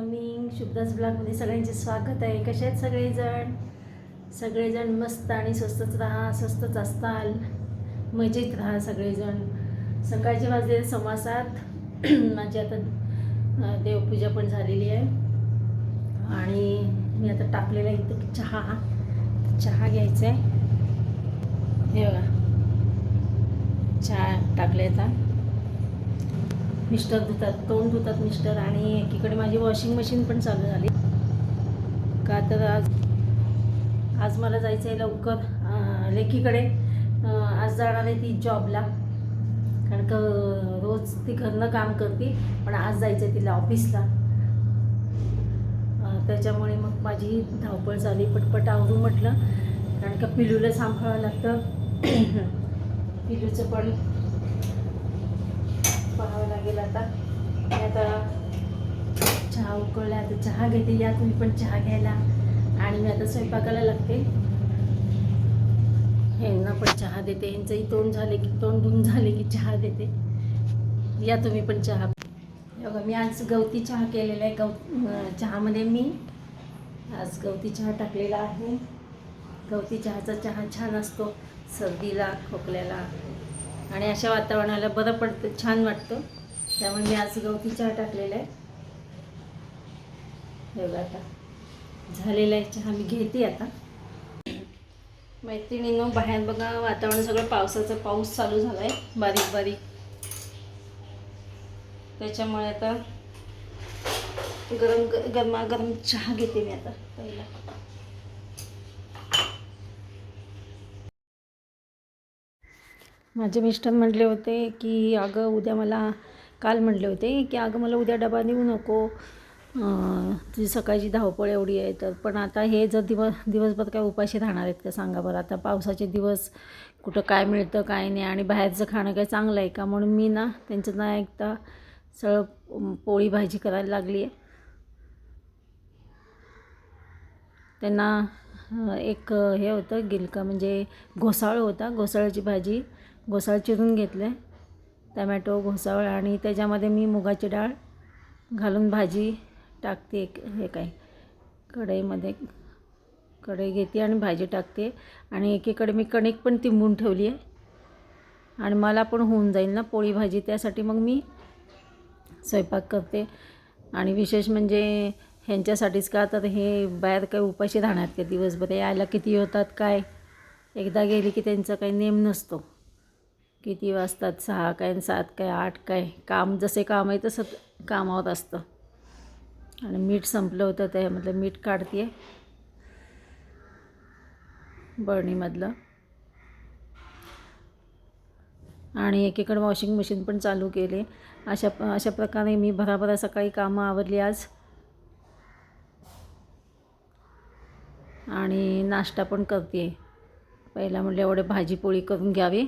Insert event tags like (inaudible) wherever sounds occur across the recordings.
Morning शुभदास ब्लॉगमध्ये सगळ्यांचे स्वागत आहे. कसे आहेत सगळेजण? सगळेजण मस्त आणि स्वस्तच राहा स्वस्तच असताल. मजेत राहा सगळेजण. सकाळचे वाजले समासात (clears throat) माझी आता देवपूजा पण झालेली आहे. आणि मी आता टाकलेला इथं चहा. चहा घ्यायचा आहे हे बघा. चहा टाकल्याचा मिस्टर धुतात तोंड धुतात मिस्टर आणि एकीकडे माझी वॉशिंग मशीन पण चालू झाली. का तर आज आज मला जायचं आहे लवकर लेकीकडे. आज जाणार आहे ती जॉबला. कारण का रोज ती घरनं काम करते पण आज जायचं आहे तिला ऑफिसला. त्याच्यामुळे मग माझी धावपळ झाली पटपट आवरू म्हटलं. कारण का पिलूला सांभाळावं लागतं. (clears throat) पिलूचं पण पाहावं लागेल आता. मी आता चहा उकळला आता चहा घेते या तुम्ही पण चहा घ्यायला. आणि मी आता स्वयंपाकाला लागते. ह्यांना पण चहा देते. यांचंही तोंड झाले की तोंड धुवून झाले की चहा देते. या तुम्ही पण चहा. बघा मी आज गवती चहा केलेला आहे. गव चहामध्ये मी आज गवती चहा टाकलेला आहे. गवती चहाचा चहा छान असतो. सर्दीला खोकल्याला. आणि अशा वातावरणाला बरं पडतं छान वाटतं. त्यामुळे मी आज गवती चहा टाकलेला आहे. बघा आता. झालेला आहे चहा मी घेते आता. मैत्रिणीनं बाहेर बघा वातावरण सगळं पावसाचा पाऊस चालू झाला आहे बारीक बारीक. त्याच्यामुळे आता गरम गरमागरम चहा घेते मी आता पहिला. माझे मिस्टर म्हटले होते की अगं उद्या मला काल म्हटले होते की अगं मला उद्या डबा देऊ नको. तुझी सकाळची धावपळ एवढी आहे तर पण आता हे जर दिवस दिवसभर काय उपाशी राहणार आहेत का सांगा बरं? आता पावसाचे दिवस कुठं काय मिळतं काय नाही आणि बाहेरचं खाणं काय चांगलं आहे का? म्हणून मी ना त्यांचं ना ऐकता सरळ पोळी भाजी करायला लागली आहे त्यांना एक हे होतं गिलका म्हणजे घोसाळ होता घोसाळ्याची भाजी. घोसाळ चिरून घेतले. टमॅटो घोसाळ आणि त्याच्यामध्ये मी मुगाची डाळ घालून भाजी टाकते एक हे काय कढईमध्ये. कढई घेते आणि भाजी टाकते. आणि एकीकडे मी कणिक पण तिंबून ठेवली आहे. आणि मला पण होऊन जाईल ना पोळी भाजी त्यासाठी मग मी स्वयंपाक करते. आणि विशेष म्हणजे ह्यांच्यासाठीच का तर हे बाहेर काही उपाशी राहणार ते दिवसभर. यायला किती होतात काय? एकदा गेली की त्यांचा काही नेम नसतो. किती वाजतात? सहा काय सात काय? आठ काय? काम जसे काम आहे तसं कामावर असतं. आणि मीठ संपलं होतं त्यामधलं मीठ काढते बरणीमधलं आणि एकीकडे वॉशिंग मशीन पण चालू केले. अशा अशा प्रकारे मी भराभरा सकाळी कामं आवरली आज. आणि नाश्ता पण करते पहिला म्हटलं एवढे भाजीपोळी करून घ्यावी.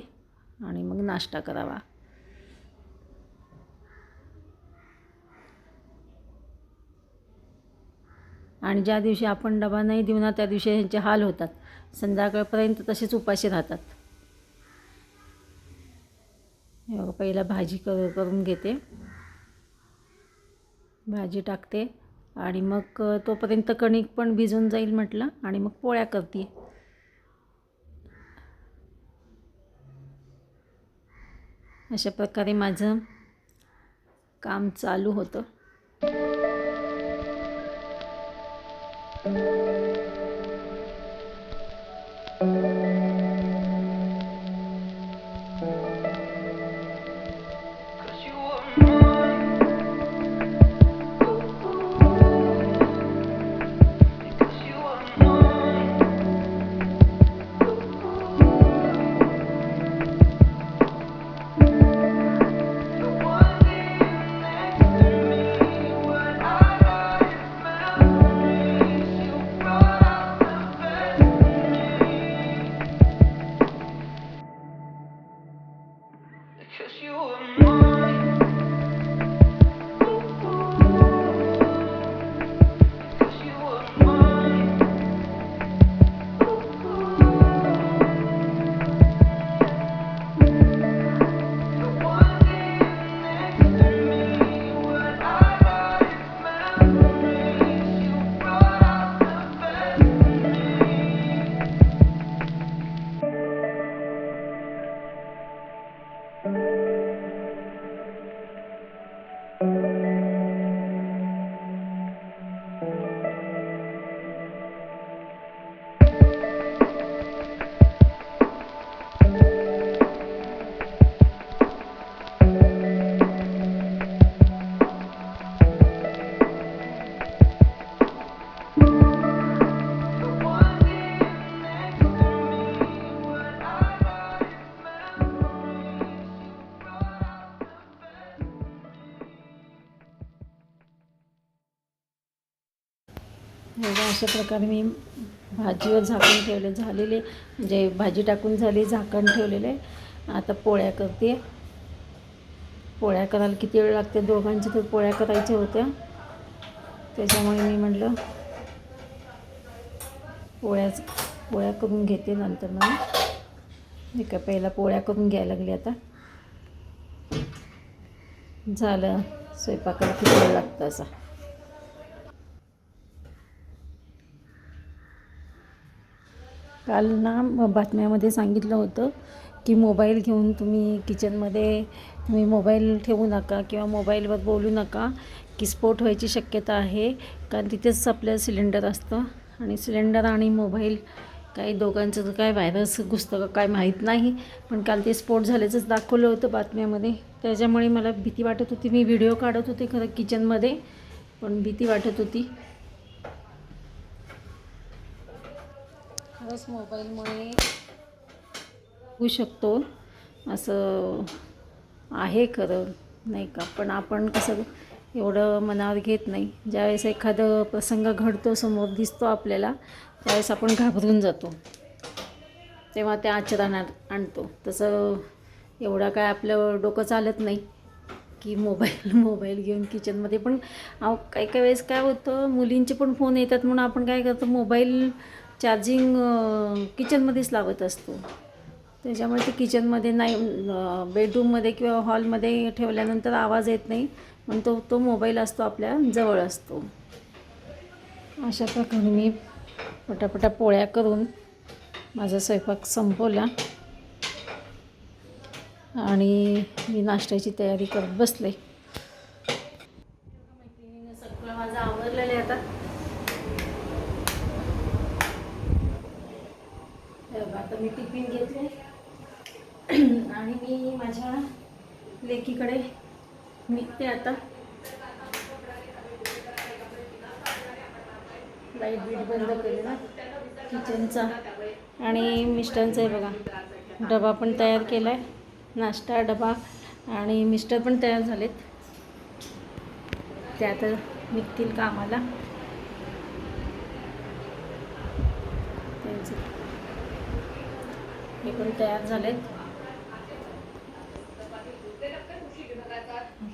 आणि मग नाश्ता करावा. आणि ज्या दिवशी आपण डबा नाही देऊ ना त्या दिवशी ह्यांचे हाल होतात. संध्याकाळपर्यंत तसेच उपाशी राहतात. पहिला भाजी कर करून घेते. भाजी टाकते. आणि मग तोपर्यंत कणिक पण भिजून जाईल म्हटलं. आणि मग पोळ्या करते. अशा प्रकारे माझं काम चालू होतं. Cause you. a बघा अशा प्रकारे मी भाजीवर झाकून ठेवले झालेले म्हणजे भाजी टाकून झाली झाकण ठेवलेले. आता पोळ्या करते. पोळ्या करायला किती वेळ लागते? दोघांच्या तर पोळ्या करायच्या होत्या. त्याच्यामुळे मी म्हटलं पोळ्याच पोळ्या करून घेते नंतर मग. एका पहिला पोळ्या करून घ्यायला लागली आता. झालं. स्वयंपाकाला किती वेळ लागतं असा? काल ना बातम्यामध्ये सांगितलं होतं की मोबाईल घेऊन तुम्ही किचनमध्ये तुम्ही मोबाईल ठेवू नका किंवा मोबाईलवर बोलू नका की स्फोट व्हायची शक्यता आहे. कारण तिथेच आपलं सिलेंडर असतं आणि सिलेंडर आणि मोबाईल काही दोघांचं तर काय व्हायरस घुसतं का काय माहीत नाही. पण काल ते स्फोट झाल्याचंच दाखवलं होतं बातम्यामध्ये. त्याच्यामुळे मला भीती वाटत होती. मी व्हिडिओ काढत होते खरं किचनमध्ये पण भीती वाटत होती. खरंच मोबाईलमुळे होऊ शकतो. असं आहे खरं नाही का? पण आपण कसं एवढं मनावर घेत नाही. ज्यावेळेस एखादं प्रसंग घडतो समोर दिसतो आपल्याला त्यावेळेस आपण घाबरून जातो. तेव्हा त्या आचरणात आणतो. तसं एवढा काय आपलं डोकं चालत नाही की मोबाईल मोबाईल घेऊन किचनमध्ये. पण अहो काही काही वेळेस काय होतं मुलींचे पण फोन येतात म्हणून आपण काय करतो मोबाईल चार्जिंग किचनमध्येच लावत असतो. त्याच्यामुळे ते किचनमध्ये नाही बेडरूममध्ये किंवा हॉलमध्ये ठेवल्यानंतर आवाज येत नाही. पण तो तो मोबाईल असतो आपल्या जवळ असतो. अशा प्रकारे मी पटापटा पोळ्या करून माझा स्वयंपाक संपवला. आणि मी नाश्त्याची तयारी करत बसले सगळं माझं आवरलेलं आहे आता हे बघा, आता मी टिफिन घेतले आणि मी माझ्या लेकीकडे निघते आता. लाइट बीट बंद केलेला किचनचा. आणि मिस्टरांचा आहे बघा डबा पण तयार केला आहे नाश्ता डबा आणि मिस्टर पण तयार झालेत. ते आता निघतील कामाला. त्यांचे हे पण तयार झालेत.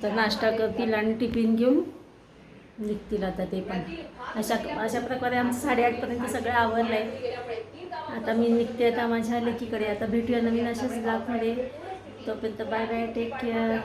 तर नाश्ता करतील आणि टिफिन घेऊन निघतील आता ते पण. अशा अशा प्रकारे आमचं साडेआठपर्यंत सगळं आवरलं आहे आता मी निघते आता माझ्या लेकीकडे. आता भेटूया नवीन अशाच ब्लॉगमध्ये तोपर्यंत बाय बाय टेक केअर